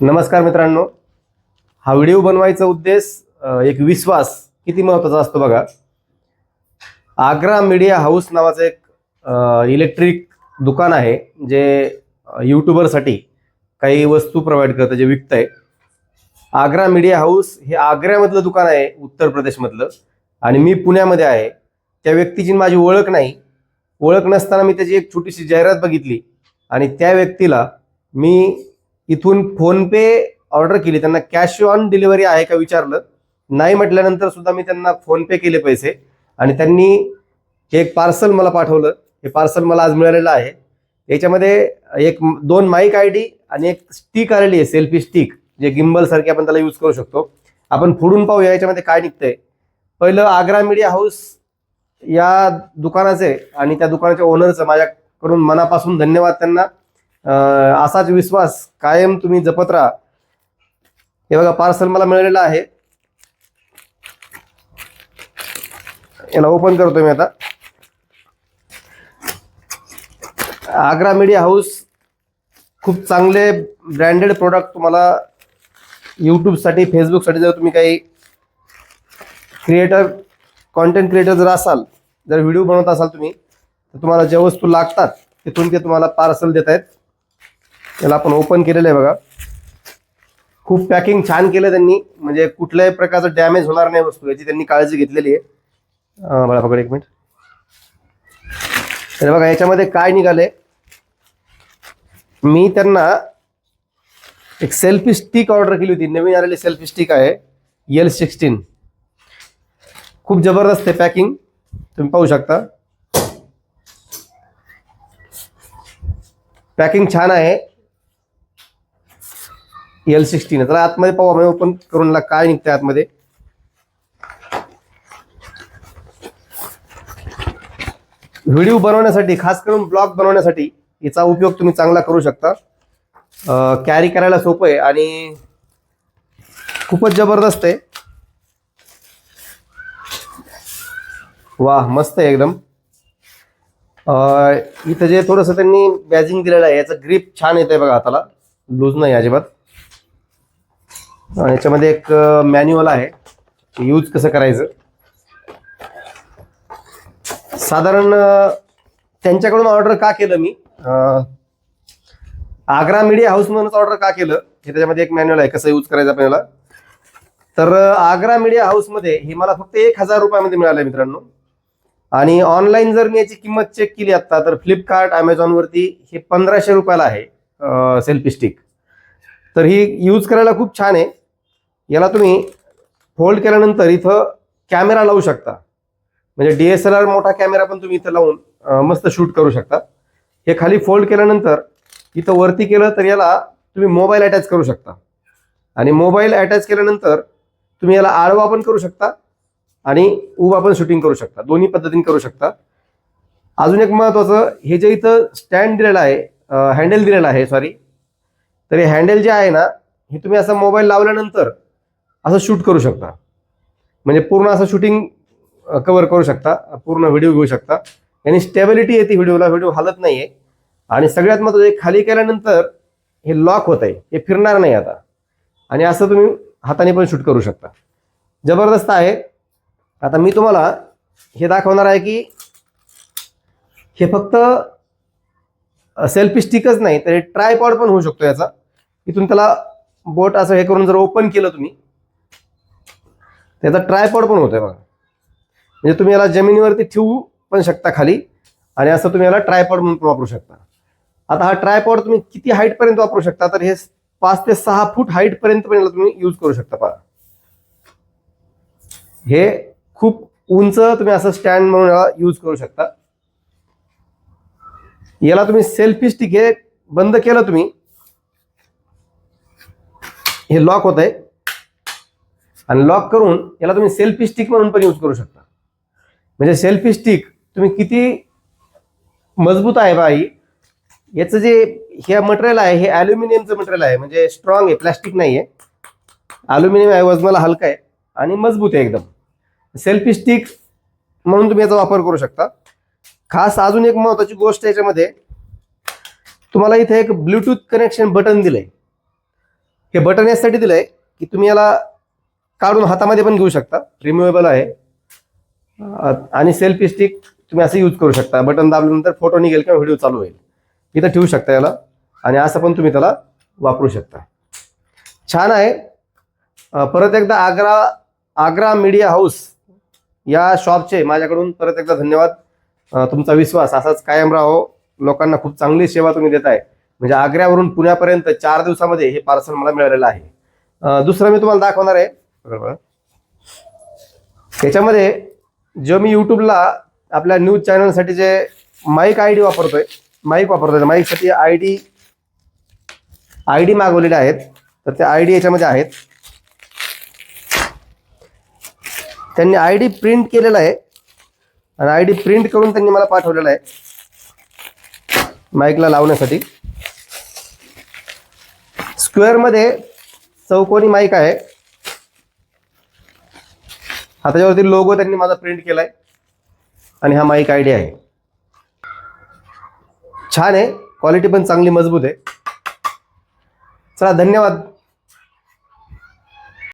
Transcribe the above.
नमस्कार मित्रांनो. हा व्हिडिओ बनवायचा उद्देश एक विश्वास किती महत्त्वाचा असतो बघा. आग्रा मीडिया हाऊस नावाचं एक इलेक्ट्रिक दुकान आहे जे यूट्यूबरसाठी काही वस्तू प्रोव्हाइड करतं जे विकतंय. आग्रा मीडिया हाऊस हे आग्र्यामधलं दुकान आहे उत्तर प्रदेशमधलं. आणि मी पुण्यामध्ये आहे. त्या व्यक्तीची माझी ओळख नाही. ओळख नसताना मी त्याची एक छोटीशी जाहिरात बघितली. आणि त्या व्यक्तीला मी इथून फोनपे ऑर्डर केली. त्यांना कॅश ऑन डिलिव्हरी आहे का विचारलं. नाही म्हटल्यानंतर सुद्धा मी त्यांना फोनपे केले पैसे. आणि त्यांनी हे एक पार्सल मला पाठवलं. हे पार्सल मला आज मिळालेलं आहे. याच्यामध्ये एक दोन माईक आय डी आणि एक स्टिक आलेली आहे सेल्फी स्टिक जे गिम्बल सारखी आपण त्याला यूज करू शकतो. आपण फोडून पाहूया याच्यामध्ये काय निघतंय. पहिलं आग्रा मीडिया हाऊस या दुकानाचे आणि त्या दुकानाच्या ओनरचं माझ्याकडून मनापासून धन्यवाद त्यांना. असाच विश्वास कायम तुम्ही जपत राहा. हे बघा पार्सल मला मिळालेलं आहे. याला ओपन करतोय मी आता. आग्रा मीडिया हाऊस खूप चांगले ब्रँडेड प्रोडक्ट तुम्हाला यूट्यूबसाठी फेसबुकसाठी जर तुम्ही काही क्रिएटर कॉन्टेंट क्रिएटर जर असाल जर व्हिडिओ बनवत असाल तुम्ही तर तुम्हाला ज्या वस्तू लागतात तिथून ते तुम्हाला पार्सल देत आहेत त्याला आपण ओपन केलेलं आहे बघा. खूप पॅकिंग छान केलं त्यांनी. म्हणजे कुठल्याही प्रकारचं डॅमेज होणार नाही वस्तू याची. त्यांनी काळजी घेतलेली आहे. बघा पकड एक मिनिट तर बघा याच्यामध्ये काय निघाले मी त्यांना एक सेल्फी स्टिक ऑर्डर केली होती. नवीन आलेली सेल्फी स्टिक आहे. एल सिक्स्टीन खूप जबरदस्त आहे पॅकिंग तुम्ही पाहू शकता. पॅकिंग छान आहे. एल सिक्स्टीन तर आतमध्ये पाहू आम्ही ओपन करून काय निघतंय आतमध्ये? व्हिडिओ बनवण्यासाठी खास करून ब्लॉग बनवण्यासाठी याचा उपयोग तुम्ही चांगला करू शकता. कॅरी करायला सोपं आहे आणि खूपच जबरदस्त आहे. वा मस्त आहे एकदम. इथं जे थोडंसं त्यांनी बॅजिंग दिलेलं आहे याचं ग्रीप छान येत आहे बघा हाताला. लूज नाही अजिबात. याच्यामध्ये एक मॅन्युअल आहे. यूज कसं करायचं? साधारण त्यांच्याकडून ऑर्डर का केलं मी? आग्रा मीडिया हाऊस म्हणूनच ऑर्डर का केलं? हे त्याच्यामध्ये एक मॅन्युअल आहे कसं यूज करायचं आपल्याला. तर आग्रा मीडिया हाऊसमध्ये हे मला फक्त एक हजार रुपयामध्ये मिळालं मित्रांनो. आणि ऑनलाईन जर मी याची किंमत चेक केली आता तर फ्लिपकार्ट अमेझॉनवरती हे पंधराशे रुपयाला आहे सेल्फी स्टिक तर ही यूज करायला खूप छान आहे. याला तुम्ही फोल्ड केल्यानंतर इथं कॅमेरा लावू शकता. म्हणजे डी एस एल आर मोठा कॅमेरा पण तुम्ही इथं लावून मस्त शूट करू शकता. हे खाली फोल्ड केल्यानंतर इथं वरती केलं तर याला तुम्ही मोबाईल अटॅच करू शकता. आणि मोबाईल अटॅच केल्यानंतर तुम्ही याला आडवा पण करू शकता आणि उभा पण शूटिंग करू शकता. दोन्ही पद्धतीने करू शकता. अजून एक महत्वाचं हे जे इथं स्टँड दिलेलं आहे हँडल दिलेलं आहे सॉरी तर हे हँडल जे आहे ना हे तुम्ही असं मोबाईल लावल्यानंतर असं शूट करू शकता. म्हणजे पूर्ण असं शूटिंग कवर करू शकता. पूर्ण व्हिडिओ घेऊ शकता. आणि स्टेबिलिटी येते व्हिडिओला व्हिडिओ हलत नाही आहे आणि सगळ्यात महत्त्वाचं खाली केल्यानंतर हे लॉक होत आहे हे फिरणार नाही आता. आणि असं तुम्ही हाताने पण शूट करू शकता. जबरदस्त आहे. आता मी तुम्हाला हे दाखवणार आहे की हे फक्त सेल्फी स्टिकच नाही तर हे ट्रायपॉड पण होऊ शकतो याचा. इथून त्याला बोट असं हे करून जर ओपन केलं तुम्ही त्याचा ट्रायपॉड पण होतोय बघा. म्हणजे तुम्ही याला जमिनीवरती ठेवू पण शकता खाली आणि असं तुम्ही याला ट्रायपॉड म्हणून वापरू शकता. आता हा ट्रायपॉड तुम्ही किती हाईटपर्यंत वापरू शकता? तर हे पाच ते सहा फूट हाईटपर्यंत पण याला तुम्ही यूज करू शकता पहा. हे खूप उंच तुम्ही असं स्टँड म्हणून याला यूज करू शकता. याला तुम्ही सेल्फी स्टिक हे बंद केलं तुम्ही. हे लॉक होत आहे आणि लॉक करून याला तुम्ही सेल्फी स्टिक म्हणून पण यूज करू शकता. म्हणजे सेल्फी स्टिक तुम्ही किती मजबूत आहे बाई याचं जे हे मटेरियल आहे हे ॲल्युमिनियमचं मटेरियल आहे. म्हणजे स्ट्रॉंग आहे प्लॅस्टिक नाही आहे ॲल्युमिनियम आहे वजनाला हलका आहे आणि मजबूत आहे एकदम. सेल्फी स्टिक म्हणून तुम्ही याचा वापर करू शकता. खास अजून एक महत्त्वाची गोष्ट याच्यामध्ये तुम्हाला इथे एक ब्लूटूथ कनेक्शन बटन दिलंय. हे बटन यासाठी दिलंय की तुम्ही याला काढून हातामध्ये पण घेऊ शकता. रिमुवेबल आहे. आणि सेल्फी स्टिक तुम्ही असं यूज करू शकता. बटन दाबल्यानंतर फोटो निघेल किंवा व्हिडिओ चालू होईल. इथं ठेवू शकता याला. आणि असं पण तुम्ही त्याला वापरू शकता. छान आहे. परत एकदा आग्रा आग्रा मीडिया हाऊस या शॉपचे माझ्याकडून परत एकदा धन्यवाद. तुमचा विश्वास असाच कायम राहो. लोकांना खूप चांगली सेवा तुम्ही देत आहे म्हणजे आग्र्यावरून पुण्यापर्यंत चार दिवसामध्ये हे पार्सल मला मिळालेलं आहे. दुसरं मी तुम्हाला दाखवणार आहे. बरोबर. त्याच्यामध्ये जो मी यूट्यूबला आपल्या न्यूज चॅनलसाठी जे माईक आय डी वापरतोय माईक वापरतोय माईकसाठी आय डी आय डी मागवलेले आहेत. तर त्या आय डी याच्यामध्ये आहेत. त्यांनी आय डी प्रिंट केलेला आहे. आणि आय डी प्रिंट करून त्यांनी मला पाठवलेला आहे. माईकला लावण्यासाठी. स्क्वेअरमध्ये चौकोनी माईक आहे. हा त्याच्यावरती लोगो त्यांनी माझा प्रिंट केलाय. आणि हा माईक आयडिया आहे. छान आहे. क्वालिटी पण चांगली मजबूत आहे. चला धन्यवाद.